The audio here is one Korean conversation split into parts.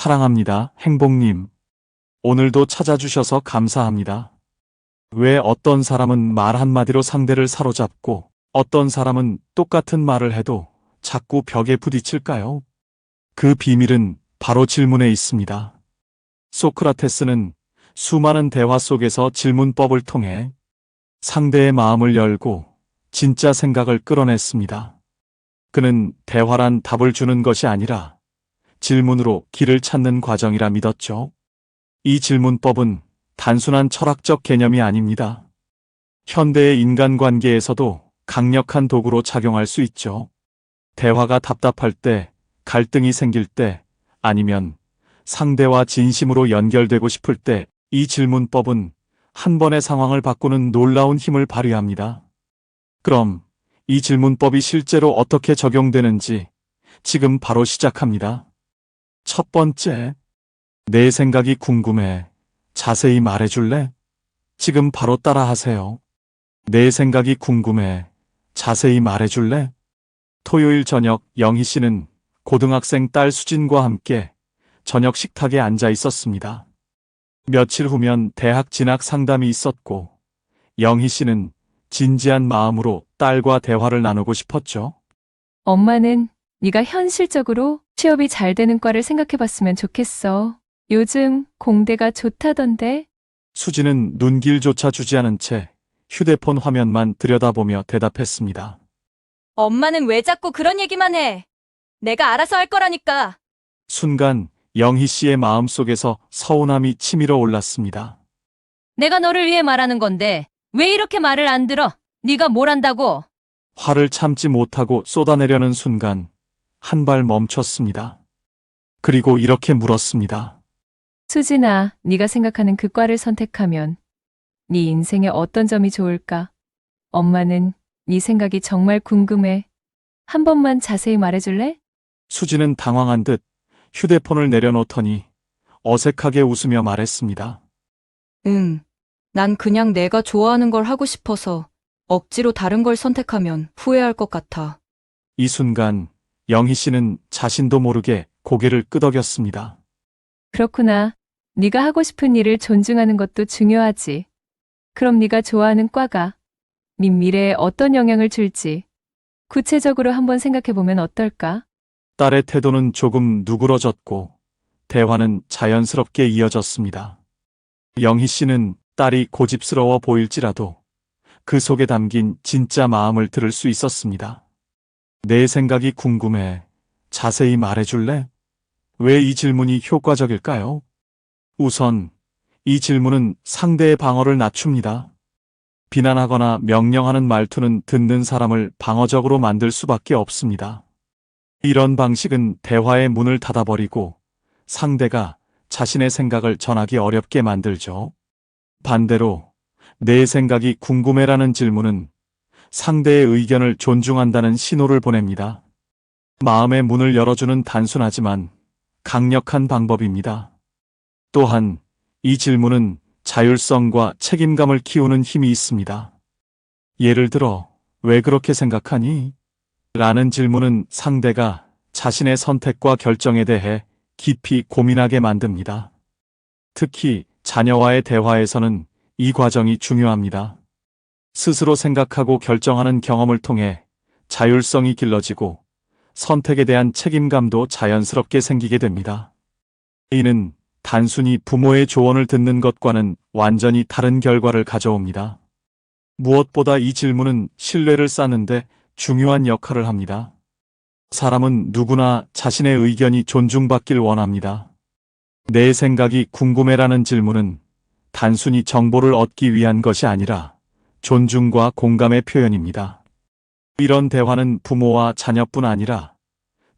사랑합니다, 행복님. 오늘도 찾아주셔서 감사합니다. 왜 어떤 사람은 말 한마디로 상대를 사로잡고 어떤 사람은 똑같은 말을 해도 자꾸 벽에 부딪힐까요? 그 비밀은 바로 질문에 있습니다. 소크라테스는 수많은 대화 속에서 질문법을 통해 상대의 마음을 열고 진짜 생각을 끌어냈습니다. 그는 대화란 답을 주는 것이 아니라 질문으로 길을 찾는 과정이라 믿었죠. 이 질문법은 단순한 철학적 개념이 아닙니다. 현대의 인간관계에서도 강력한 도구로 작용할 수 있죠. 대화가 답답할 때, 갈등이 생길 때, 아니면 상대와 진심으로 연결되고 싶을 때 이 질문법은 한 번의 상황을 바꾸는 놀라운 힘을 발휘합니다. 그럼 이 질문법이 실제로 어떻게 적용되는지 지금 바로 시작합니다. 첫 번째, 내 생각이 궁금해. 자세히 말해줄래? 지금 바로 따라 하세요. 내 생각이 궁금해. 자세히 말해줄래? 토요일 저녁 영희 씨는 고등학생 딸 수진과 함께 저녁 식탁에 앉아 있었습니다. 며칠 후면 대학 진학 상담이 있었고 영희 씨는 진지한 마음으로 딸과 대화를 나누고 싶었죠. 엄마는 네가 현실적으로 취업이 잘 되는 과를 생각해봤으면 좋겠어. 요즘 공대가 좋다던데. 수지는 눈길조차 주지 않은 채 휴대폰 화면만 들여다보며 대답했습니다. 엄마는 왜 자꾸 그런 얘기만 해? 내가 알아서 할 거라니까. 순간 영희 씨의 마음속에서 서운함이 치밀어 올랐습니다. 내가 너를 위해 말하는 건데 왜 이렇게 말을 안 들어? 네가 뭘 안다고? 화를 참지 못하고 쏟아내려는 순간 한 발 멈췄습니다. 그리고 이렇게 물었습니다. 수진아, 네가 생각하는 그 과를 선택하면 네 인생에 어떤 점이 좋을까? 엄마는 네 생각이 정말 궁금해. 한 번만 자세히 말해줄래? 수지는 당황한 듯 휴대폰을 내려놓더니 어색하게 웃으며 말했습니다. 응. 난 그냥 내가 좋아하는 걸 하고 싶어서 억지로 다른 걸 선택하면 후회할 것 같아. 이 순간 영희 씨는 자신도 모르게 고개를 끄덕였습니다. 그렇구나. 네가 하고 싶은 일을 존중하는 것도 중요하지. 그럼 네가 좋아하는 과가 네 미래에 어떤 영향을 줄지 구체적으로 한번 생각해 보면 어떨까? 딸의 태도는 조금 누그러졌고 대화는 자연스럽게 이어졌습니다. 영희 씨는 딸이 고집스러워 보일지라도 그 속에 담긴 진짜 마음을 들을 수 있었습니다. 내 생각이 궁금해. 자세히 말해줄래? 왜 이 질문이 효과적일까요? 우선 이 질문은 상대의 방어를 낮춥니다. 비난하거나 명령하는 말투는 듣는 사람을 방어적으로 만들 수밖에 없습니다. 이런 방식은 대화의 문을 닫아버리고 상대가 자신의 생각을 전하기 어렵게 만들죠. 반대로 내 생각이 궁금해라는 질문은 상대의 의견을 존중한다는 신호를 보냅니다. 마음의 문을 열어주는 단순하지만 강력한 방법입니다. 또한 이 질문은 자율성과 책임감을 키우는 힘이 있습니다. 예를 들어, 왜 그렇게 생각하니? 라는 질문은 상대가 자신의 선택과 결정에 대해 깊이 고민하게 만듭니다. 특히 자녀와의 대화에서는 이 과정이 중요합니다. 스스로 생각하고 결정하는 경험을 통해 자율성이 길러지고 선택에 대한 책임감도 자연스럽게 생기게 됩니다. 이는 단순히 부모의 조언을 듣는 것과는 완전히 다른 결과를 가져옵니다. 무엇보다 이 질문은 신뢰를 쌓는데 중요한 역할을 합니다. 사람은 누구나 자신의 의견이 존중받길 원합니다. 내 생각이 궁금해라는 질문은 단순히 정보를 얻기 위한 것이 아니라 존중과 공감의 표현입니다. 이런 대화는 부모와 자녀뿐 아니라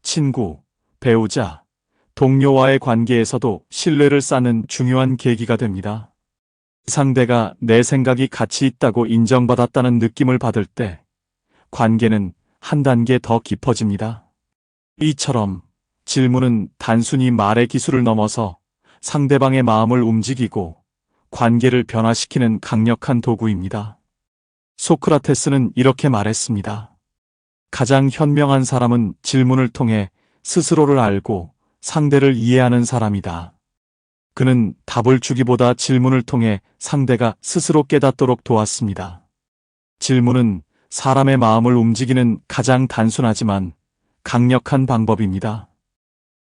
친구, 배우자, 동료와의 관계에서도 신뢰를 쌓는 중요한 계기가 됩니다. 상대가 내 생각이 가치 있다고 인정받았다는 느낌을 받을 때 관계는 한 단계 더 깊어집니다. 이처럼 질문은 단순히 말의 기술을 넘어서 상대방의 마음을 움직이고 관계를 변화시키는 강력한 도구입니다. 소크라테스는 이렇게 말했습니다. 가장 현명한 사람은 질문을 통해 스스로를 알고 상대를 이해하는 사람이다. 그는 답을 주기보다 질문을 통해 상대가 스스로 깨닫도록 도왔습니다. 질문은 사람의 마음을 움직이는 가장 단순하지만 강력한 방법입니다.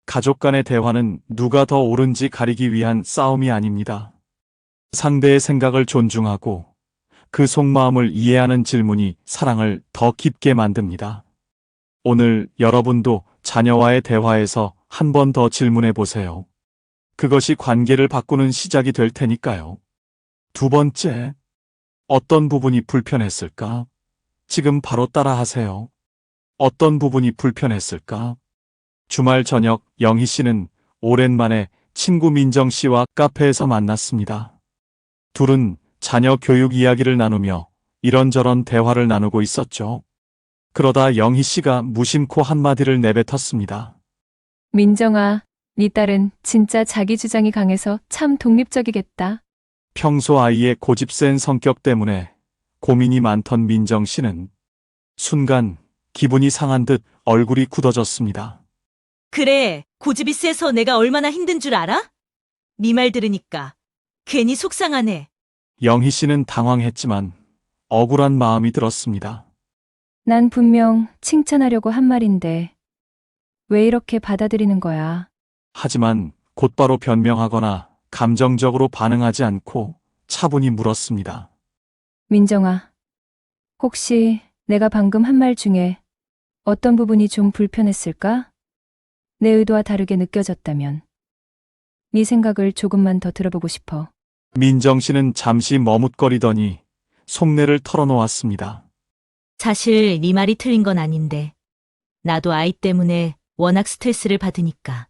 가족 간의 대화는 누가 더 옳은지 가리기 위한 싸움이 아닙니다. 상대의 생각을 존중하고 그 속마음을 이해하는 질문이 사랑을 더 깊게 만듭니다. 오늘 여러분도 자녀와의 대화에서 한 번 더 질문해 보세요. 그것이 관계를 바꾸는 시작이 될 테니까요. 두 번째, 어떤 부분이 불편했을까? 지금 바로 따라 하세요. 어떤 부분이 불편했을까? 주말 저녁 영희 씨는 오랜만에 친구 민정 씨와 카페에서 만났습니다. 둘은 자녀 교육 이야기를 나누며 이런저런 대화를 나누고 있었죠. 그러다 영희 씨가 무심코 한마디를 내뱉었습니다. 민정아, 네 딸은 진짜 자기 주장이 강해서 참 독립적이겠다. 평소 아이의 고집센 성격 때문에 고민이 많던 민정 씨는 순간 기분이 상한 듯 얼굴이 굳어졌습니다. 그래, 고집이 세서 내가 얼마나 힘든 줄 알아? 네 말 들으니까 괜히 속상하네. 영희 씨는 당황했지만 억울한 마음이 들었습니다. 난 분명 칭찬하려고 한 말인데 왜 이렇게 받아들이는 거야? 하지만 곧바로 변명하거나 감정적으로 반응하지 않고 차분히 물었습니다. 민정아, 혹시 내가 방금 한 말 중에 어떤 부분이 좀 불편했을까? 내 의도와 다르게 느껴졌다면 네 생각을 조금만 더 들어보고 싶어. 민정 씨는 잠시 머뭇거리더니 속내를 털어놓았습니다. 사실 네 말이 틀린 건 아닌데 나도 아이 때문에 워낙 스트레스를 받으니까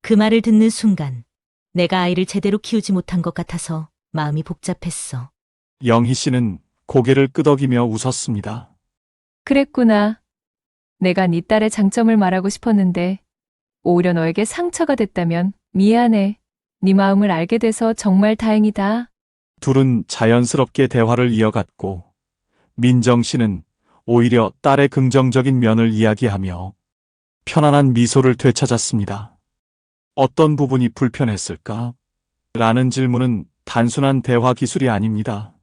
그 말을 듣는 순간 내가 아이를 제대로 키우지 못한 것 같아서 마음이 복잡했어. 영희 씨는 고개를 끄덕이며 웃었습니다. 그랬구나. 내가 네 딸의 장점을 말하고 싶었는데 오히려 너에게 상처가 됐다면 미안해. 네 마음을 알게 돼서 정말 다행이다. 둘은 자연스럽게 대화를 이어갔고 민정 씨는 오히려 딸의 긍정적인 면을 이야기하며 편안한 미소를 되찾았습니다. 어떤 부분이 불편했을까? 라는 질문은 단순한 대화 기술이 아닙니다.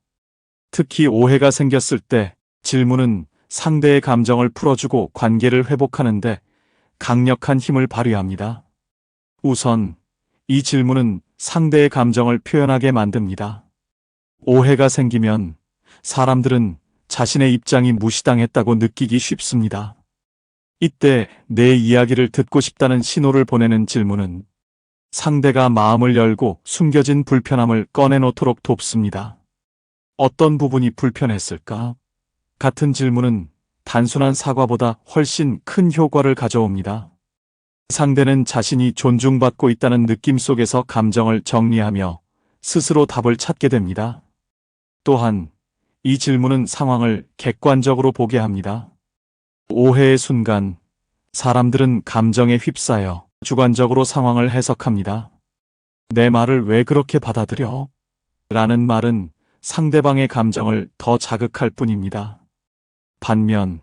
특히 오해가 생겼을 때 질문은 상대의 감정을 풀어주고 관계를 회복하는데 강력한 힘을 발휘합니다. 우선 이 질문은 상대의 감정을 표현하게 만듭니다. 오해가 생기면 사람들은 자신의 입장이 무시당했다고 느끼기 쉽습니다. 이때 내 이야기를 듣고 싶다는 신호를 보내는 질문은 상대가 마음을 열고 숨겨진 불편함을 꺼내놓도록 돕습니다. 어떤 부분이 불편했을까? 같은 질문은 단순한 사과보다 훨씬 큰 효과를 가져옵니다. 상대는 자신이 존중받고 있다는 느낌 속에서 감정을 정리하며 스스로 답을 찾게 됩니다. 또한 이 질문은 상황을 객관적으로 보게 합니다. 오해의 순간 사람들은 감정에 휩싸여 주관적으로 상황을 해석합니다. 내 말을 왜 그렇게 받아들여? 라는 말은 상대방의 감정을 더 자극할 뿐입니다. 반면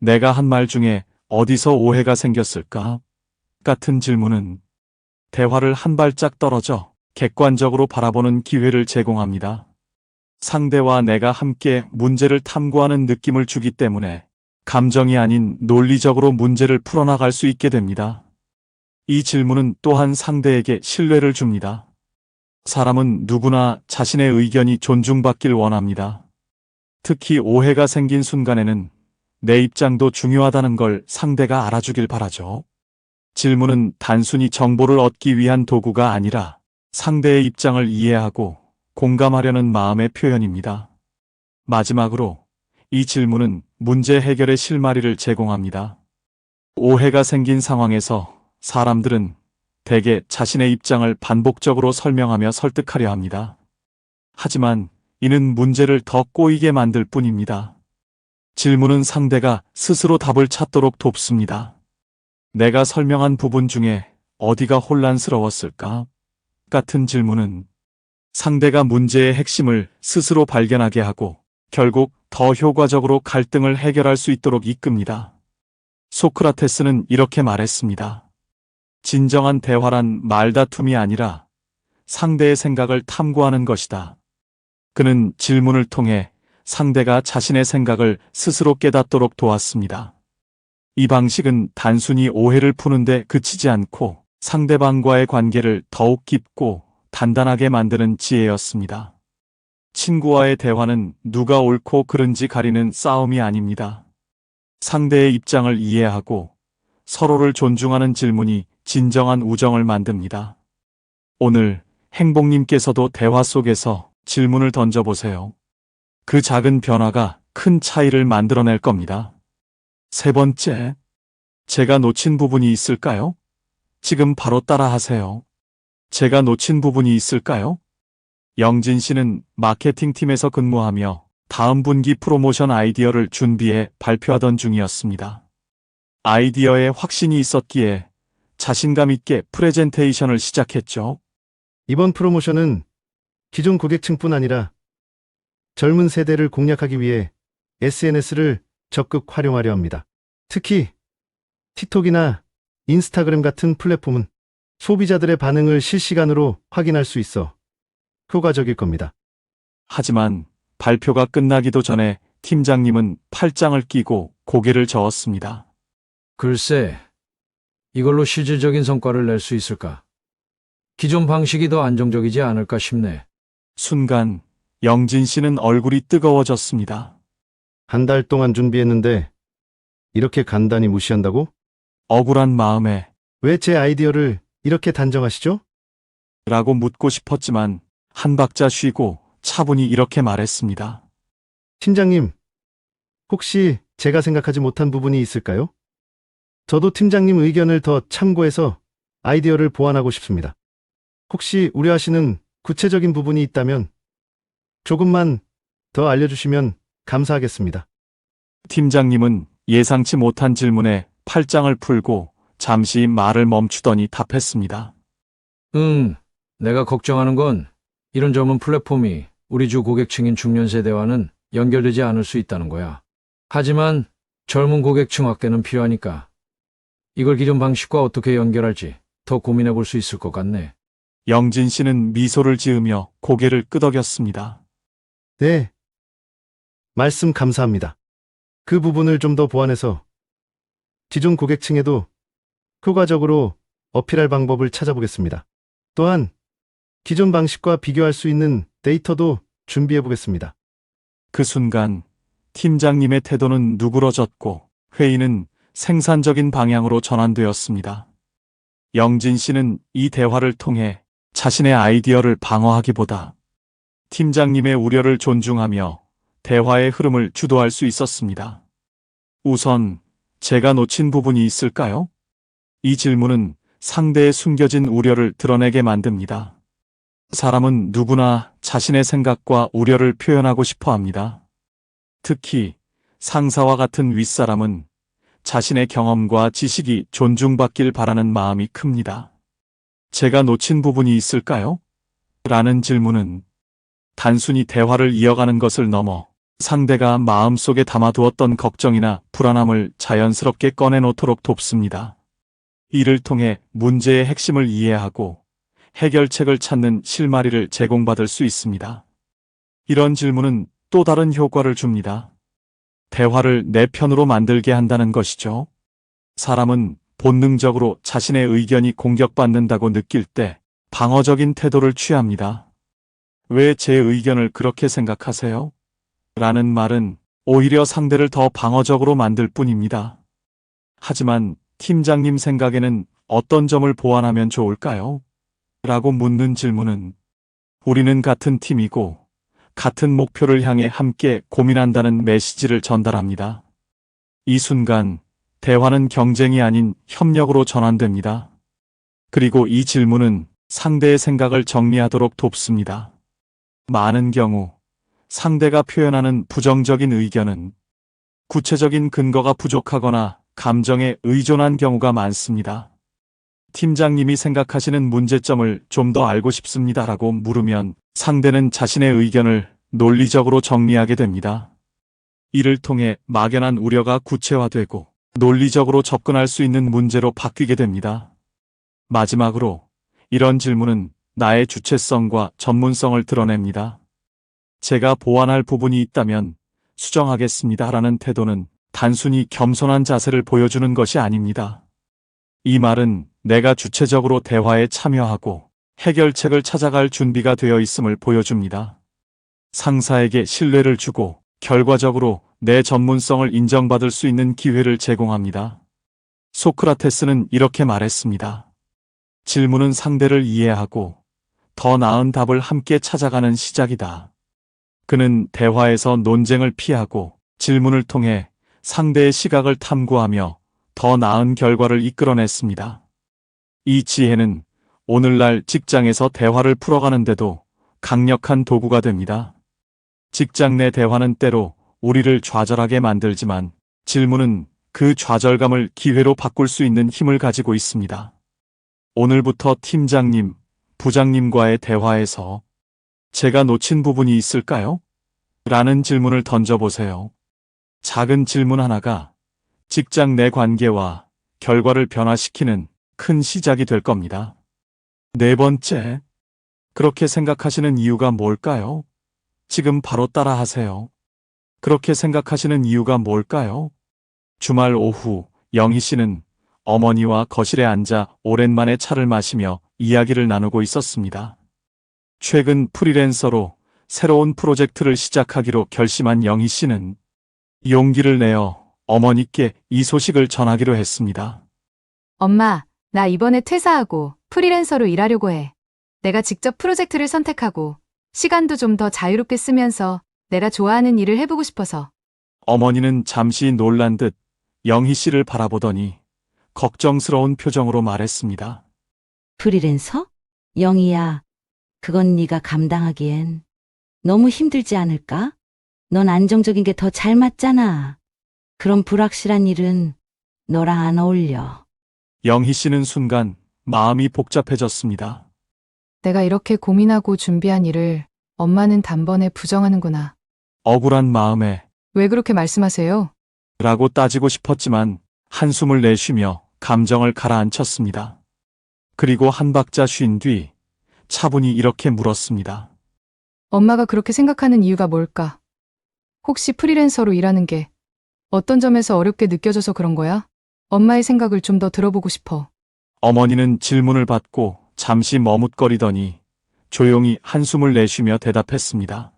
내가 한 말 중에 어디서 오해가 생겼을까? 같은 질문은 대화를 한 발짝 떨어져 객관적으로 바라보는 기회를 제공합니다. 상대와 내가 함께 문제를 탐구하는 느낌을 주기 때문에 감정이 아닌 논리적으로 문제를 풀어나갈 수 있게 됩니다. 이 질문은 또한 상대에게 신뢰를 줍니다. 사람은 누구나 자신의 의견이 존중받길 원합니다. 특히 오해가 생긴 순간에는 내 입장도 중요하다는 걸 상대가 알아주길 바라죠. 질문은 단순히 정보를 얻기 위한 도구가 아니라 상대의 입장을 이해하고 공감하려는 마음의 표현입니다. 마지막으로 이 질문은 문제 해결의 실마리를 제공합니다. 오해가 생긴 상황에서 사람들은 대개 자신의 입장을 반복적으로 설명하며 설득하려 합니다. 하지만 이는 문제를 더 꼬이게 만들 뿐입니다. 질문은 상대가 스스로 답을 찾도록 돕습니다. 내가 설명한 부분 중에 어디가 혼란스러웠을까? 같은 질문은 상대가 문제의 핵심을 스스로 발견하게 하고 결국 더 효과적으로 갈등을 해결할 수 있도록 이끕니다. 소크라테스는 이렇게 말했습니다. 진정한 대화란 말다툼이 아니라 상대의 생각을 탐구하는 것이다. 그는 질문을 통해 상대가 자신의 생각을 스스로 깨닫도록 도왔습니다. 이 방식은 단순히 오해를 푸는데 그치지 않고 상대방과의 관계를 더욱 깊고 단단하게 만드는 지혜였습니다. 친구와의 대화는 누가 옳고 그른지 가리는 싸움이 아닙니다. 상대의 입장을 이해하고 서로를 존중하는 질문이 진정한 우정을 만듭니다. 오늘 행복님께서도 대화 속에서 질문을 던져보세요. 그 작은 변화가 큰 차이를 만들어낼 겁니다. 세 번째, 제가 놓친 부분이 있을까요? 지금 바로 따라 하세요. 제가 놓친 부분이 있을까요? 영진 씨는 마케팅 팀에서 근무하며 다음 분기 프로모션 아이디어를 준비해 발표하던 중이었습니다. 아이디어에 확신이 있었기에 자신감 있게 프레젠테이션을 시작했죠. 이번 프로모션은 기존 고객층뿐 아니라 젊은 세대를 공략하기 위해 SNS를 적극 활용하려 합니다. 특히 틱톡이나 인스타그램 같은 플랫폼은 소비자들의 반응을 실시간으로 확인할 수 있어 효과적일 겁니다. 하지만 발표가 끝나기도 전에 팀장님은 팔짱을 끼고 고개를 저었습니다. 글쎄, 이걸로 실질적인 성과를 낼 수 있을까? 기존 방식이 더 안정적이지 않을까 싶네. 순간 영진 씨는 얼굴이 뜨거워졌습니다. 한 달 동안 준비했는데 이렇게 간단히 무시한다고? 억울한 마음에 왜 제 아이디어를 이렇게 단정하시죠? 라고 묻고 싶었지만 한 박자 쉬고 차분히 이렇게 말했습니다. 팀장님, 혹시 제가 생각하지 못한 부분이 있을까요? 저도 팀장님 의견을 더 참고해서 아이디어를 보완하고 싶습니다. 혹시 우려하시는 구체적인 부분이 있다면 조금만 더 알려주시면 감사하겠습니다. 팀장님은 예상치 못한 질문에 팔짱을 풀고 잠시 말을 멈추더니 답했습니다. 응, 내가 걱정하는 건 이런 젊은 플랫폼이 우리 주 고객층인 중년 세대와는 연결되지 않을 수 있다는 거야. 하지만 젊은 고객층 확대는 필요하니까 이걸 기존 방식과 어떻게 연결할지 더 고민해 볼 수 있을 것 같네. 영진 씨는 미소를 지으며 고개를 끄덕였습니다. 네. 말씀 감사합니다. 그 부분을 좀 더 보완해서 기존 고객층에도 효과적으로 어필할 방법을 찾아보겠습니다. 또한 기존 방식과 비교할 수 있는 데이터도 준비해 보겠습니다. 그 순간 팀장님의 태도는 누그러졌고 회의는 생산적인 방향으로 전환되었습니다. 영진 씨는 이 대화를 통해 자신의 아이디어를 방어하기보다 팀장님의 우려를 존중하며 대화의 흐름을 주도할 수 있었습니다. 우선 제가 놓친 부분이 있을까요? 이 질문은 상대의 숨겨진 우려를 드러내게 만듭니다. 사람은 누구나 자신의 생각과 우려를 표현하고 싶어 합니다. 특히 상사와 같은 윗사람은 자신의 경험과 지식이 존중받길 바라는 마음이 큽니다. 제가 놓친 부분이 있을까요? 라는 질문은 단순히 대화를 이어가는 것을 넘어 상대가 마음속에 담아두었던 걱정이나 불안함을 자연스럽게 꺼내놓도록 돕습니다. 이를 통해 문제의 핵심을 이해하고 해결책을 찾는 실마리를 제공받을 수 있습니다. 이런 질문은 또 다른 효과를 줍니다. 대화를 내 편으로 만들게 한다는 것이죠. 사람은 본능적으로 자신의 의견이 공격받는다고 느낄 때 방어적인 태도를 취합니다. 왜 제 의견을 그렇게 생각하세요? 라는 말은 오히려 상대를 더 방어적으로 만들 뿐입니다. 하지만 팀장님 생각에는 어떤 점을 보완하면 좋을까요? 라고 묻는 질문은 우리는 같은 팀이고 같은 목표를 향해 함께 고민한다는 메시지를 전달합니다. 이 순간 대화는 경쟁이 아닌 협력으로 전환됩니다. 그리고 이 질문은 상대의 생각을 정리하도록 돕습니다. 많은 경우 상대가 표현하는 부정적인 의견은 구체적인 근거가 부족하거나 감정에 의존한 경우가 많습니다. 팀장님이 생각하시는 문제점을 좀 더 알고 싶습니다라고 물으면 상대는 자신의 의견을 논리적으로 정리하게 됩니다. 이를 통해 막연한 우려가 구체화되고 논리적으로 접근할 수 있는 문제로 바뀌게 됩니다. 마지막으로 이런 질문은 나의 주체성과 전문성을 드러냅니다. 제가 보완할 부분이 있다면 수정하겠습니다라는 태도는 단순히 겸손한 자세를 보여주는 것이 아닙니다. 이 말은 내가 주체적으로 대화에 참여하고 해결책을 찾아갈 준비가 되어 있음을 보여줍니다. 상사에게 신뢰를 주고 결과적으로 내 전문성을 인정받을 수 있는 기회를 제공합니다. 소크라테스는 이렇게 말했습니다. 질문은 상대를 이해하고 더 나은 답을 함께 찾아가는 시작이다. 그는 대화에서 논쟁을 피하고 질문을 통해 상대의 시각을 탐구하며 더 나은 결과를 이끌어냈습니다. 이 지혜는 오늘날 직장에서 대화를 풀어가는데도 강력한 도구가 됩니다. 직장 내 대화는 때로 우리를 좌절하게 만들지만 질문은 그 좌절감을 기회로 바꿀 수 있는 힘을 가지고 있습니다. 오늘부터 팀장님, 부장님과의 대화에서 제가 놓친 부분이 있을까요? 라는 질문을 던져보세요. 작은 질문 하나가 직장 내 관계와 결과를 변화시키는 큰 시작이 될 겁니다. 네 번째, 그렇게 생각하시는 이유가 뭘까요? 지금 바로 따라 하세요. 그렇게 생각하시는 이유가 뭘까요? 주말 오후 영희 씨는 어머니와 거실에 앉아 오랜만에 차를 마시며 이야기를 나누고 있었습니다. 최근 프리랜서로 새로운 프로젝트를 시작하기로 결심한 영희 씨는 용기를 내어 어머니께 이 소식을 전하기로 했습니다. 엄마, 나 이번에 퇴사하고 프리랜서로 일하려고 해. 내가 직접 프로젝트를 선택하고 시간도 좀 더 자유롭게 쓰면서 내가 좋아하는 일을 해보고 싶어서. 어머니는 잠시 놀란 듯 영희 씨를 바라보더니 걱정스러운 표정으로 말했습니다. 프리랜서? 영희야, 그건 네가 감당하기엔 너무 힘들지 않을까? 넌 안정적인 게 더 잘 맞잖아. 그런 불확실한 일은 너랑 안 어울려. 영희 씨는 순간 마음이 복잡해졌습니다. 내가 이렇게 고민하고 준비한 일을 엄마는 단번에 부정하는구나. 억울한 마음에 왜 그렇게 말씀하세요? 라고 따지고 싶었지만 한숨을 내쉬며 감정을 가라앉혔습니다. 그리고 한 박자 쉰 뒤 차분히 이렇게 물었습니다. 엄마가 그렇게 생각하는 이유가 뭘까? 혹시 프리랜서로 일하는 게 어떤 점에서 어렵게 느껴져서 그런 거야? 엄마의 생각을 좀 더 들어보고 싶어. 어머니는 질문을 받고 잠시 머뭇거리더니 조용히 한숨을 내쉬며 대답했습니다.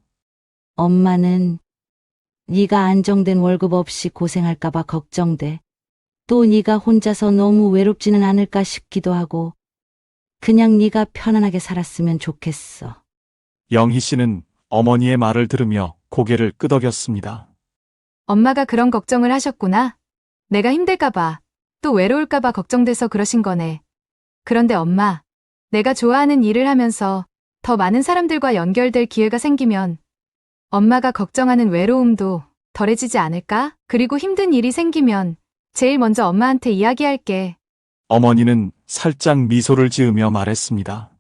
엄마는 네가 안정된 월급 없이 고생할까 봐 걱정돼. 또 네가 혼자서 너무 외롭지는 않을까 싶기도 하고 그냥 네가 편안하게 살았으면 좋겠어. 영희 씨는 어머니의 말을 들으며 고개를 끄덕였습니다. 엄마가 그런 걱정을 하셨구나. 내가 힘들까봐, 또 외로울까봐 걱정돼서 그러신 거네. 그런데 엄마, 내가 좋아하는 일을 하면서 더 많은 사람들과 연결될 기회가 생기면 엄마가 걱정하는 외로움도 덜해지지 않을까? 그리고 힘든 일이 생기면 제일 먼저 엄마한테 이야기할게. 어머니는 살짝 미소를 지으며 말했습니다.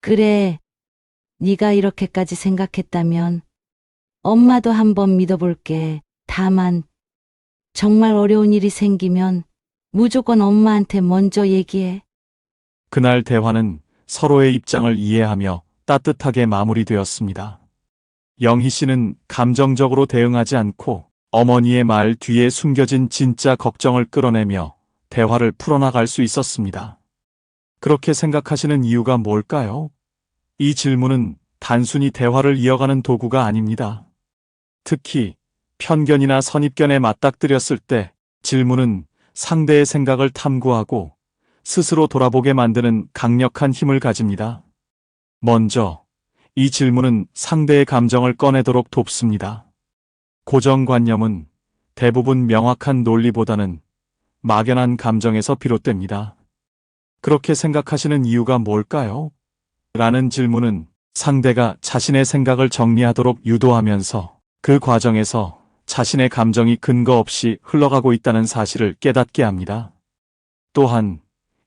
그래. 네가 이렇게까지 생각했다면 엄마도 한번 믿어볼게. 다만 정말 어려운 일이 생기면 무조건 엄마한테 먼저 얘기해. 그날 대화는 서로의 입장을 이해하며 따뜻하게 마무리되었습니다. 영희 씨는 감정적으로 대응하지 않고 어머니의 말 뒤에 숨겨진 진짜 걱정을 끌어내며 대화를 풀어나갈 수 있었습니다. 그렇게 생각하시는 이유가 뭘까요? 이 질문은 단순히 대화를 이어가는 도구가 아닙니다. 특히 편견이나 선입견에 맞닥뜨렸을 때 질문은 상대의 생각을 탐구하고 스스로 돌아보게 만드는 강력한 힘을 가집니다. 먼저, 이 질문은 상대의 감정을 꺼내도록 돕습니다. 고정관념은 대부분 명확한 논리보다는 막연한 감정에서 비롯됩니다. 그렇게 생각하시는 이유가 뭘까요? 라는 질문은 상대가 자신의 생각을 정리하도록 유도하면서 그 과정에서 자신의 감정이 근거 없이 흘러가고 있다는 사실을 깨닫게 합니다. 또한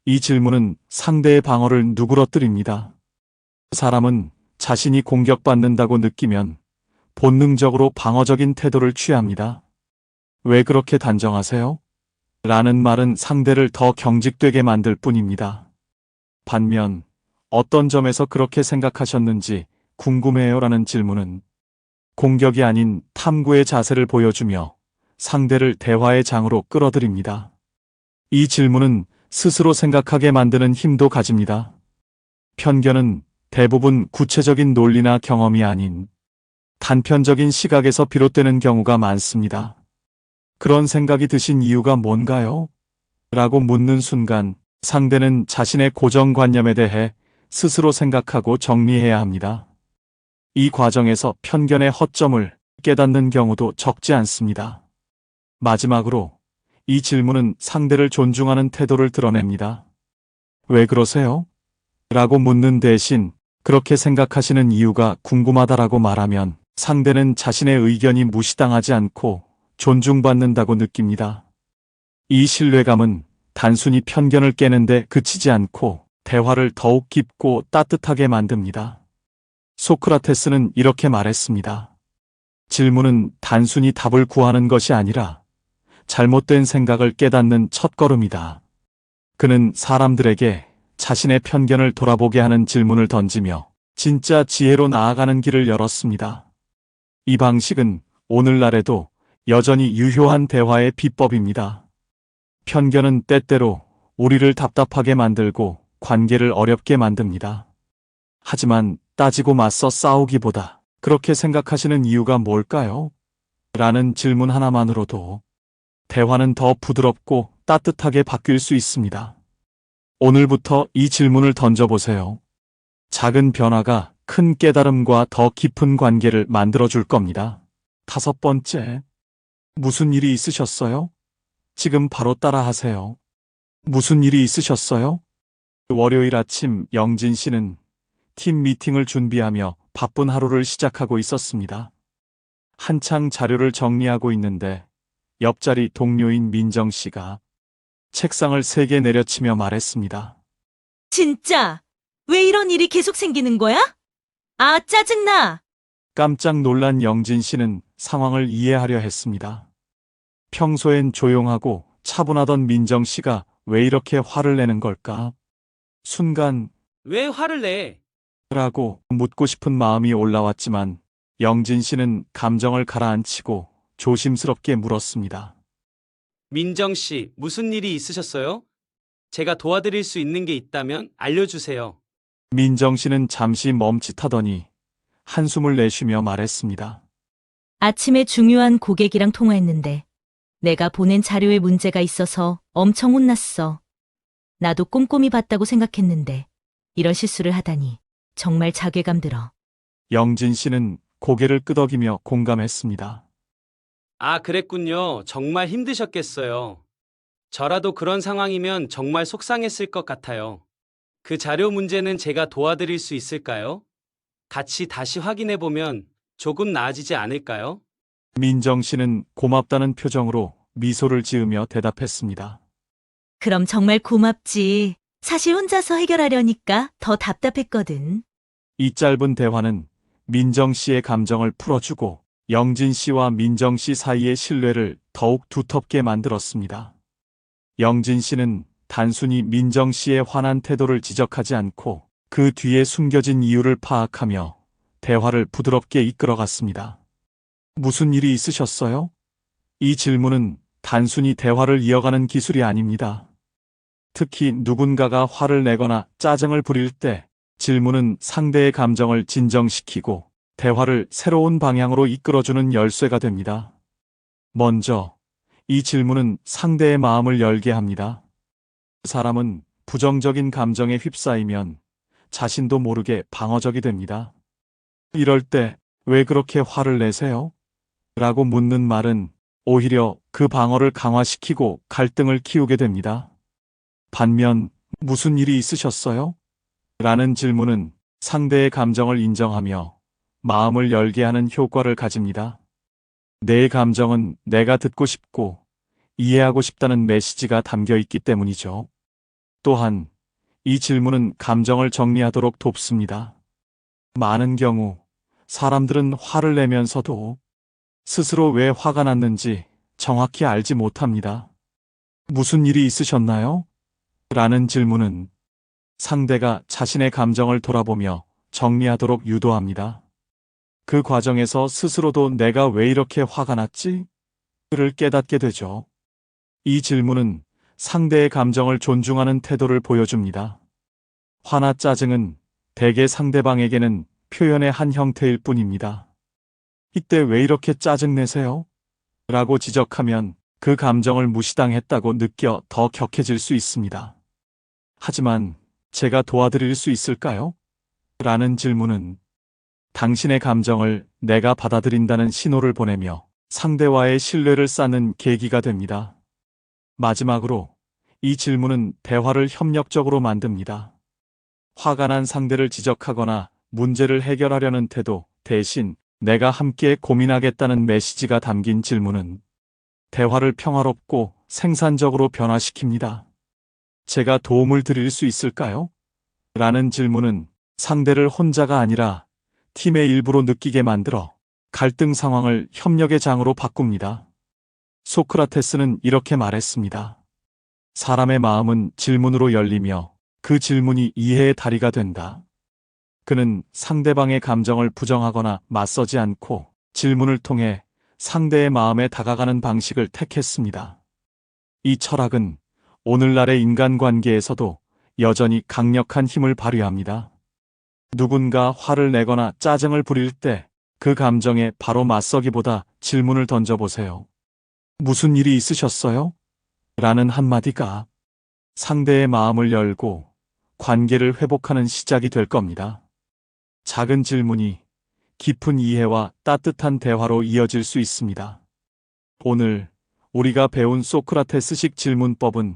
이 질문은 상대의 방어를 누그러뜨립니다. 사람은 자신이 공격받는다고 느끼면 본능적으로 방어적인 태도를 취합니다. 왜 그렇게 단정하세요? 라는 말은 상대를 더 경직되게 만들 뿐입니다. 반면 어떤 점에서 그렇게 생각하셨는지 궁금해요 라는 질문은 공격이 아닌 탐구의 자세를 보여주며 상대를 대화의 장으로 끌어들입니다. 이 질문은 스스로 생각하게 만드는 힘도 가집니다. 편견은 대부분 구체적인 논리나 경험이 아닌 단편적인 시각에서 비롯되는 경우가 많습니다. 그런 생각이 드신 이유가 뭔가요? 라고 묻는 순간 상대는 자신의 고정관념에 대해 스스로 생각하고 정리해야 합니다. 이 과정에서 편견의 허점을 깨닫는 경우도 적지 않습니다. 마지막으로 이 질문은 상대를 존중하는 태도를 드러냅니다. 왜 그러세요? 라고 묻는 대신 그렇게 생각하시는 이유가 궁금하다라고 말하면 상대는 자신의 의견이 무시당하지 않고 존중받는다고 느낍니다. 이 신뢰감은 단순히 편견을 깨는데 그치지 않고 대화를 더욱 깊고 따뜻하게 만듭니다. 소크라테스는 이렇게 말했습니다. 질문은 단순히 답을 구하는 것이 아니라 잘못된 생각을 깨닫는 첫걸음이다. 그는 사람들에게 자신의 편견을 돌아보게 하는 질문을 던지며 진짜 지혜로 나아가는 길을 열었습니다. 이 방식은 오늘날에도 여전히 유효한 대화의 비법입니다. 편견은 때때로 우리를 답답하게 만들고 관계를 어렵게 만듭니다. 하지만 따지고 맞서 싸우기보다 그렇게 생각하시는 이유가 뭘까요? 라는 질문 하나만으로도 대화는 더 부드럽고 따뜻하게 바뀔 수 있습니다. 오늘부터 이 질문을 던져보세요. 작은 변화가 큰 깨달음과 더 깊은 관계를 만들어줄 겁니다. 다섯 번째. 무슨 일이 있으셨어요? 지금 바로 따라 하세요. 무슨 일이 있으셨어요? 월요일 아침 영진 씨는 팀 미팅을 준비하며 바쁜 하루를 시작하고 있었습니다. 한창 자료를 정리하고 있는데 옆자리 동료인 민정 씨가 책상을 세게 내려치며 말했습니다. 진짜 왜 이런 일이 계속 생기는 거야? 아, 짜증나. 깜짝 놀란 영진 씨는 상황을 이해하려 했습니다. 평소엔 조용하고 차분하던 민정 씨가 왜 이렇게 화를 내는 걸까? 순간 왜 화를 내? 라고 묻고 싶은 마음이 올라왔지만 영진 씨는 감정을 가라앉히고 조심스럽게 물었습니다. 민정 씨, 무슨 일이 있으셨어요? 제가 도와드릴 수 있는 게 있다면 알려주세요. 민정 씨는 잠시 멈칫하더니 한숨을 내쉬며 말했습니다. 아침에 중요한 고객이랑 통화했는데 내가 보낸 자료에 문제가 있어서 엄청 혼났어. 나도 꼼꼼히 봤다고 생각했는데 이런 실수를 하다니 정말 자괴감 들어. 영진 씨는 고개를 끄덕이며 공감했습니다. 아, 그랬군요. 정말 힘드셨겠어요. 저라도 그런 상황이면 정말 속상했을 것 같아요. 그 자료 문제는 제가 도와드릴 수 있을까요? 같이 다시 확인해 보면 조금 나아지지 않을까요? 민정 씨는 고맙다는 표정으로 미소를 지으며 대답했습니다. 그럼 정말 고맙지. 사실 혼자서 해결하려니까 더 답답했거든. 이 짧은 대화는 민정 씨의 감정을 풀어주고 영진 씨와 민정 씨 사이의 신뢰를 더욱 두텁게 만들었습니다. 영진 씨는 단순히 민정 씨의 화난 태도를 지적하지 않고 그 뒤에 숨겨진 이유를 파악하며 대화를 부드럽게 이끌어갔습니다. 무슨 일이 있으셨어요? 이 질문은 단순히 대화를 이어가는 기술이 아닙니다. 특히 누군가가 화를 내거나 짜증을 부릴 때 질문은 상대의 감정을 진정시키고 대화를 새로운 방향으로 이끌어주는 열쇠가 됩니다. 먼저, 이 질문은 상대의 마음을 열게 합니다. 사람은 부정적인 감정에 휩싸이면 자신도 모르게 방어적이 됩니다. 이럴 때 왜 그렇게 화를 내세요? 라고 묻는 말은 오히려 그 방어를 강화시키고 갈등을 키우게 됩니다. 반면, 무슨 일이 있으셨어요? 라는 질문은 상대의 감정을 인정하며 마음을 열게 하는 효과를 가집니다. 내 감정은 내가 듣고 싶고 이해하고 싶다는 메시지가 담겨 있기 때문이죠. 또한 이 질문은 감정을 정리하도록 돕습니다. 많은 경우 사람들은 화를 내면서도 스스로 왜 화가 났는지 정확히 알지 못합니다. 무슨 일이 있으셨나요? 라는 질문은 상대가 자신의 감정을 돌아보며 정리하도록 유도합니다. 그 과정에서 스스로도 내가 왜 이렇게 화가 났지? 를 깨닫게 되죠. 이 질문은 상대의 감정을 존중하는 태도를 보여줍니다. 화나 짜증은 대개 상대방에게는 표현의 한 형태일 뿐입니다. 이때 왜 이렇게 짜증내세요? 라고 지적하면 그 감정을 무시당했다고 느껴 더 격해질 수 있습니다. 하지만 제가 도와드릴 수 있을까요? 라는 질문은 당신의 감정을 내가 받아들인다는 신호를 보내며 상대와의 신뢰를 쌓는 계기가 됩니다. 마지막으로 이 질문은 대화를 협력적으로 만듭니다. 화가 난 상대를 지적하거나 문제를 해결하려는 태도 대신 내가 함께 고민하겠다는 메시지가 담긴 질문은 대화를 평화롭고 생산적으로 변화시킵니다. 제가 도움을 드릴 수 있을까요? 라는 질문은 상대를 혼자가 아니라 팀의 일부로 느끼게 만들어 갈등 상황을 협력의 장으로 바꿉니다. 소크라테스는 이렇게 말했습니다. 사람의 마음은 질문으로 열리며 그 질문이 이해의 다리가 된다. 그는 상대방의 감정을 부정하거나 맞서지 않고 질문을 통해 상대의 마음에 다가가는 방식을 택했습니다. 이 철학은 오늘날의 인간관계에서도 여전히 강력한 힘을 발휘합니다. 누군가 화를 내거나 짜증을 부릴 때 그 감정에 바로 맞서기보다 질문을 던져보세요. 무슨 일이 있으셨어요? 라는 한마디가 상대의 마음을 열고 관계를 회복하는 시작이 될 겁니다. 작은 질문이 깊은 이해와 따뜻한 대화로 이어질 수 있습니다. 오늘 우리가 배운 소크라테스식 질문법은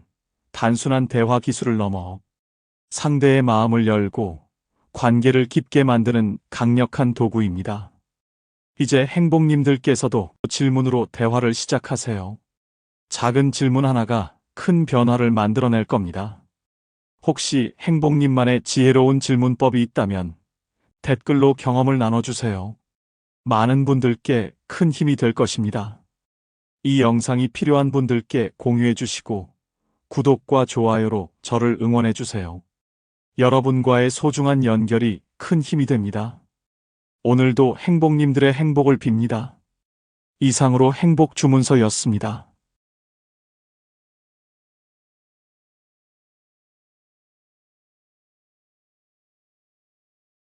단순한 대화 기술을 넘어 상대의 마음을 열고 관계를 깊게 만드는 강력한 도구입니다. 이제 행복님들께서도 질문으로 대화를 시작하세요. 작은 질문 하나가 큰 변화를 만들어낼 겁니다. 혹시 행복님만의 지혜로운 질문법이 있다면 댓글로 경험을 나눠주세요. 많은 분들께 큰 힘이 될 것입니다. 이 영상이 필요한 분들께 공유해 주시고 구독과 좋아요로 저를 응원해 주세요. 여러분과의 소중한 연결이 큰 힘이 됩니다. 오늘도 행복님들의 행복을 빕니다. 이상으로 행복 주문서였습니다.